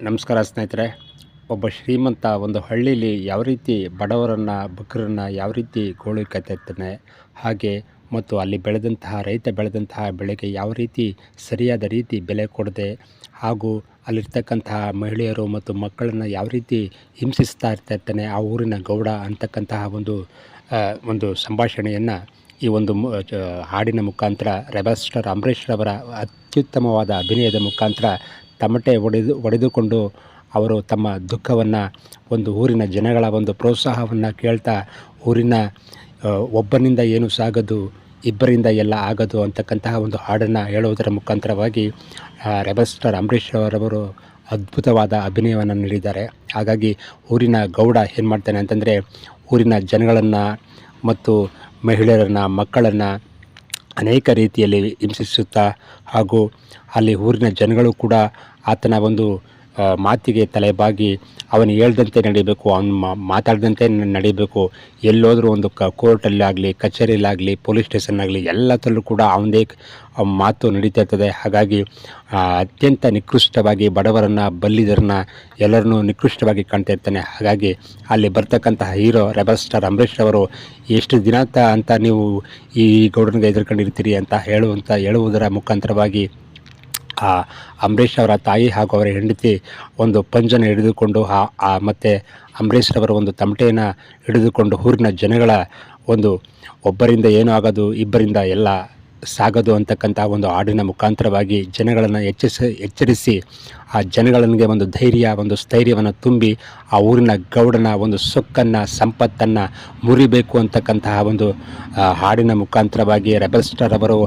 ನಮಸ್ಕಾರ ಸ್ನೇಹಿತರೆ. ಒಬ್ಬ ಶ್ರೀಮಂತ ಒಂದು ಹಳ್ಳಿಲಿ ಯಾವ ರೀತಿ ಬಡವರನ್ನು, ಬಕ್ರನ್ನು ಯಾವ ರೀತಿ ಗೋಳು ಕತ್ತಿರ್ತಾನೆ ಹಾಗೆ ಮತ್ತು ಅಲ್ಲಿ ಬೆಳೆದಂತಹ ರೈತ ಬೆಳೆದಂತಹ ಬೆಳೆಗೆ ಯಾವ ರೀತಿ ಸರಿಯಾದ ರೀತಿ ಬೆಲೆ ಕೊಡದೆ ಹಾಗೂ ಅಲ್ಲಿರ್ತಕ್ಕಂತಹ ಮಹಿಳೆಯರು ಮತ್ತು ಮಕ್ಕಳನ್ನು ಯಾವ ರೀತಿ ಹಿಂಸಿಸ್ತಾ ಇರ್ತಾ ಇರ್ತಾನೆ ಆ ಊರಿನ ಗೌಡ ಅಂತಕ್ಕಂತಹ ಒಂದು ಒಂದು ಸಂಭಾಷಣೆಯನ್ನು ಈ ಒಂದು ಹಾಡಿನ ಮುಖಾಂತರ ರೆಬಾಸ್ಟರ್ ಸ್ಟಾರ್ ಅಂಬರೀಷ್ ರವರ ಅತ್ಯುತ್ತಮವಾದ ಅಭಿನಯದ ಮುಖಾಂತರ ತಮಟೆ ಒಡೆದು, ಒಡೆದುಕೊಂಡು ಅವರು ತಮ್ಮ ದುಃಖವನ್ನು ಒಂದು ಊರಿನ ಜನಗಳ ಒಂದು ಪ್ರೋತ್ಸಾಹವನ್ನು ಕೇಳ್ತಾ ಊರಿನ ಒಬ್ಬನಿಂದ ಏನು ಸಾಗದು, ಇಬ್ಬರಿಂದ ಎಲ್ಲ ಆಗದು ಅಂತಕ್ಕಂತಹ ಒಂದು ಹಾಡನ್ನು ಹೇಳುವುದರ ಮುಖಾಂತರವಾಗಿ ರೆಬಸ್ಟರ್ ಸ್ಟಾರ್ ಅಂಬರೀಷ್ ಅವರವರು ಅದ್ಭುತವಾದ ಅಭಿನಯವನ್ನು ನೀಡಿದ್ದಾರೆ. ಹಾಗಾಗಿ ಊರಿನ ಗೌಡ ಏನು ಮಾಡ್ತಾನೆ ಅಂತಂದರೆ, ಊರಿನ ಜನಗಳನ್ನು ಮತ್ತು ಮಹಿಳೆಯರನ್ನು, ಮಕ್ಕಳನ್ನು ಅನೇಕ ರೀತಿಯಲ್ಲಿ ಹಿಂಸಿಸುತ್ತಾ ಹಾಗೂ ಅಲ್ಲಿ ಊರಿನ ಜನಗಳು ಕೂಡ ಆತನ ಒಂದು ಮಾತಿಗೆ ತಲೆಬಾಗಿ ಅವನು ಹೇಳ್ದಂತೆ ನಡೀಬೇಕು, ಅವನು ಮಾತಾಡ್ದಂತೆ ನಡೀಬೇಕು. ಎಲ್ಲೋದ್ರೂ ಒಂದು ಕ, ಕೋರ್ಟಲ್ಲಾಗಲಿ ಕಚೇರಿಯಲ್ಲಾಗಲಿ ಪೊಲೀಸ್ ಸ್ಟೇಷನ್ನಾಗಲಿ ಎಲ್ಲದರಲ್ಲೂ ಕೂಡ ಅವನದೇ ಮಾತು ನಡೀತಾ ಇರ್ತದೆ. ಹಾಗಾಗಿ ಅತ್ಯಂತ ನಿಕೃಷ್ಟವಾಗಿ ಬಡವರನ್ನು, ಬಲ್ಲಿದರನ್ನ ಎಲ್ಲರನ್ನೂ ನಿಕೃಷ್ಟವಾಗಿ ಕಾಣ್ತಾ ಇರ್ತಾನೆ. ಹಾಗಾಗಿ ಅಲ್ಲಿ ಬರ್ತಕ್ಕಂತಹ ಹೀರೋ, ರೆಬಲ್ ಸ್ಟಾರ್ ಅಂಬರೀಷ್ ಅವರು ಎಷ್ಟು ದಿನ ಅಂತ ನೀವು ಈ ಗೌಡನಿಗೆ ಎದುರ್ಕೊಂಡಿರ್ತೀರಿ ಅಂತ ಹೇಳುವಂಥ ಹೇಳುವುದರ ಮುಖಾಂತರವಾಗಿ ಆ ಅಂಬರೀಷ್ ಅವರ ತಾಯಿ ಹಾಗೂ ಅವರ ಹೆಂಡತಿ ಒಂದು ಪಂಜನ್ನು ಹಿಡಿದುಕೊಂಡು ಆ ಮತ್ತು ಅಂಬರೀಷ್ ಅವರ ಒಂದು ತಮಟೆಯನ್ನು ಹಿಡಿದುಕೊಂಡು ಊರಿನ ಜನಗಳ ಒಂದು ಒಬ್ಬರಿಂದ ಏನೂ ಆಗೋದು, ಇಬ್ಬರಿಂದ ಎಲ್ಲ ಸಾಗದು ಅಂತಕ್ಕಂಥ ಒಂದು ಹಾಡಿನ ಮುಖಾಂತರವಾಗಿ ಜನಗಳನ್ನು ಎಚ್ಚರಿಸ, ಎಚ್ಚರಿಸಿ, ಆ ಜನಗಳಿಗೆ ಒಂದು ಧೈರ್ಯ, ಒಂದು ಸ್ಥೈರ್ಯವನ್ನು ತುಂಬಿ ಆ ಊರಿನ ಗೌಡನ ಒಂದು ಸೊಕ್ಕನ್ನು, ಸಂಪತ್ತನ್ನು ಮುರಿಬೇಕು ಅಂತಕ್ಕಂತಹ ಒಂದು ಹಾಡಿನ ಮುಖಾಂತರವಾಗಿ ರೆಬಲ್ ಸ್ಟಾರ್ ಅವರು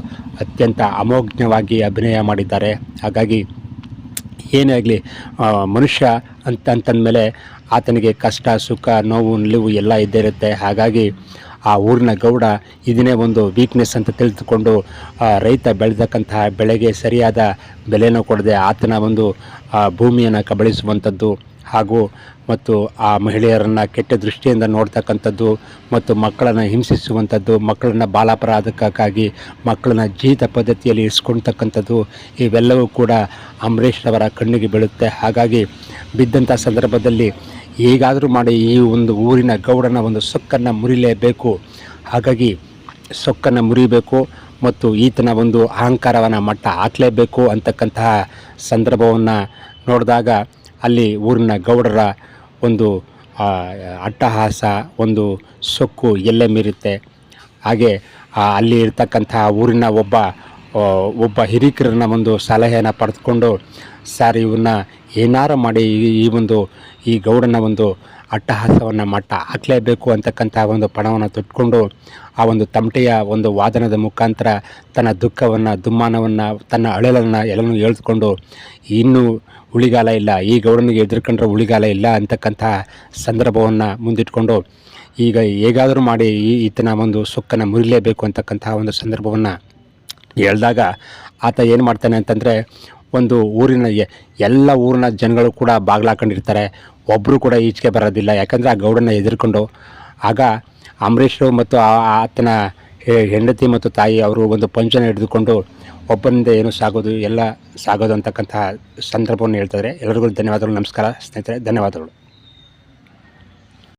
ಅತ್ಯಂತ ಅಮೋಘ್ಯವಾಗಿ ಅಭಿನಯ ಮಾಡಿದ್ದಾರೆ. ಹಾಗಾಗಿ ಏನೇ ಆಗಲಿ ಮನುಷ್ಯ ಅಂತ, ಅಂತಂದಮೇಲೆ ಆತನಿಗೆ ಕಷ್ಟ, ಸುಖ, ನೋವು, ನಿಲುವು ಎಲ್ಲ ಇದ್ದೇ ಇರುತ್ತೆ. ಹಾಗಾಗಿ ಆ ಊರಿನ ಗೌಡ ಇದನ್ನೇ ಒಂದು ವೀಕ್ನೆಸ್ ಅಂತ ತಿಳಿದುಕೊಂಡು ರೈತ ಬೆಳೆದಕ್ಕಂತಹ ಬೆಳೆಗೆ ಸರಿಯಾದ ಬೆಲೆಯನ್ನು ಕೊಡದೆ ಆತನ ಒಂದು ಭೂಮಿಯನ್ನು ಕಬಳಿಸುವಂಥದ್ದು ಹಾಗೂ ಮತ್ತು ಆ ಮಹಿಳೆಯರನ್ನು ಕೆಟ್ಟ ದೃಷ್ಟಿಯಿಂದ ನೋಡ್ತಕ್ಕಂಥದ್ದು ಮತ್ತು ಮಕ್ಕಳನ್ನು ಹಿಂಸಿಸುವಂಥದ್ದು, ಮಕ್ಕಳನ್ನು ಬಾಲಾಪರಾಧಕ್ಕಾಗಿ ಮಕ್ಕಳನ್ನ ಜೀತ ಪದ್ಧತಿಯಲ್ಲಿ ಇರಿಸ್ಕೊಳ್ತಕ್ಕಂಥದ್ದು, ಇವೆಲ್ಲವೂ ಕೂಡ ಅಂಬರೀಷ್ರವರ ಕಣ್ಣಿಗೆ ಬೀಳುತ್ತೆ. ಹಾಗಾಗಿ ಬಿದ್ದಂಥ ಸಂದರ್ಭದಲ್ಲಿ ಹೇಗಾದರೂ ಮಾಡಿ ಈ ಒಂದು ಊರಿನ ಗೌಡನ ಒಂದು ಸೊಕ್ಕನ್ನು ಮುರಿಲೇಬೇಕು. ಹಾಗಾಗಿ ಸೊಕ್ಕನ್ನು ಮುರಿಬೇಕು ಮತ್ತು ಈತನ ಒಂದು ಅಹಂಕಾರವನ್ನು ಮಟ್ಟ ಹಾಕಲೇಬೇಕು ಅಂತಕ್ಕಂತಹ ಸಂದರ್ಭವನ್ನು ನೋಡಿದಾಗ ಅಲ್ಲಿ ಊರಿನ ಗೌಡರ ಒಂದು ಅಟ್ಟಹಾಸ ಒಂದು ಸೊಕ್ಕು ಎಲ್ಲೆ ಮೀರುತ್ತೆ. ಹಾಗೆ ಅಲ್ಲಿ ಇರ್ತಕ್ಕಂತಹ ಊರಿನ ಒಬ್ಬ ಒಬ್ಬ ಹಿರಿಕರನ್ನ ಒಂದು ಸಲಹೆಯನ್ನು ಪಡೆದುಕೊಂಡು, ಸರ್ ಇವನ್ನ ಏನಾರು ಮಾಡಿ ಈ- ಒಂದು, ಈ ಗೌಡನ ಒಂದು ಅಟ್ಟಹಾಸವನ್ನು ಮಟ್ಟ ಹಾಕಲೇಬೇಕು ಅಂತಕ್ಕಂಥ ಒಂದು ಪಣವನ್ನು ತೊಟ್ಕೊಂಡು, ಆ ಒಂದು ತಮಟೆಯ ಒಂದು ವಾದನದ ಮುಖಾಂತರ ತನ್ನ ದುಃಖವನ್ನು, ದುಮ್ಮಾನವನ್ನು, ತನ್ನ ಅಳಲನ್ನು ಎಲ್ಲನೂ ಹೇಳ್ಕೊಂಡು ಇನ್ನೂ ಉಳಿಗಾಲ ಇಲ್ಲ, ಈ ಗೌಡನಿಗೆ ಎದುರುಕೊಂಡ್ರೆ ಉಳಿಗಾಲ ಇಲ್ಲ ಅಂತಕ್ಕಂಥ ಸಂದರ್ಭವನ್ನು ಮುಂದಿಟ್ಕೊಂಡು, ಈಗ ಹೇಗಾದರೂ ಮಾಡಿ ಈ, ಈತನ ಒಂದು ಸೊಕ್ಕನ್ನು ಮುರಿಲೇಬೇಕು ಅಂತಕ್ಕಂತಹ ಒಂದು ಸಂದರ್ಭವನ್ನು ಹೇಳ್ದಾಗ ಆತ ಏನು ಮಾಡ್ತಾನೆ ಅಂತಂದರೆ ಒಂದು ಊರಿನ ಎಲ್ಲ ಊರಿನ ಜನಗಳು ಕೂಡ ಬಾಗ್ಲಾಕೊಂಡಿರ್ತಾರೆ. ಒಬ್ಬರು ಕೂಡ ಈಚೆಗೆ ಬರೋದಿಲ್ಲ. ಯಾಕಂದರೆ ಆ ಗೌಡನ ಎದುರ್ಕೊಂಡು ಆಗ ಅಂಬರೀಷರು ಮತ್ತು ಆತನ ಹೆಂಡತಿ ಮತ್ತು ತಾಯಿ ಅವರು ಒಂದು ಪಂಚನ ಹಿಡಿದುಕೊಂಡು ಒಬ್ಬರಿಂದ ಏನು ಸಾಗೋದು ಎಲ್ಲ ಸಾಗೋದು ಅಂತಕ್ಕಂತಹ ಸಂದರ್ಭವನ್ನು ಹೇಳ್ತಾರೆ ಎಲ್ಲರಿಗೂ ಧನ್ಯವಾದಗಳು, ನಮಸ್ಕಾರ ಸ್ನೇಹಿತರೆ, ಧನ್ಯವಾದಗಳು.